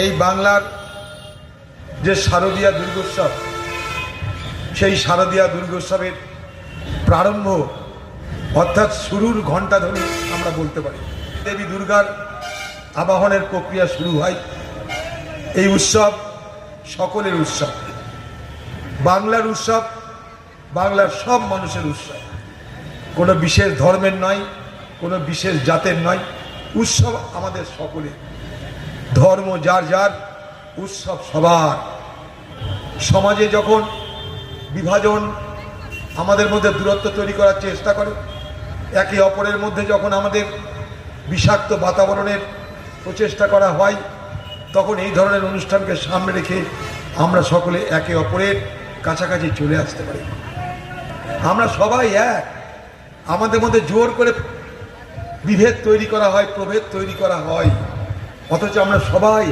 এই বাংলার যে শারদীয়া দুর্গোৎসব, সেই শারদীয়া দুর্গোৎসবের প্রারম্ভ, অর্থাৎ শুরুর ঘণ্টা ধরে আমরা বলতে পারি। দেবী দুর্গার আবাহনের প্রক্রিয়া শুরু হয়। এই উৎসব সকলের উৎসব। বাংলার উৎসব বাংলার সব মানুষের উৎসব। কোনো বিশেষ ধর্মের নয়, কোনো বিশেষ জাতের নয়। উৎসব আমাদের সকলের। ধর্ম যার যার, উৎসব সবার। সমাজে যখন বিভাজন আমাদের মধ্যে দূরত্ব তৈরি করার চেষ্টা করে, একে অপরের মধ্যে যখন আমাদের বিষাক্ত বাতাবরণের প্রচেষ্টা করা হয়, তখন এই ধরনের অনুষ্ঠানকে সামনে রেখে আমরা সকলে একে অপরের কাছাকাছি চলে আসতে পারি। আমরা সবাই এক। আমাদের মধ্যে জোর করে বিভেদ তৈরি করা হয়, প্রভেদ তৈরি করা হয়। অথচ আমরা সবাই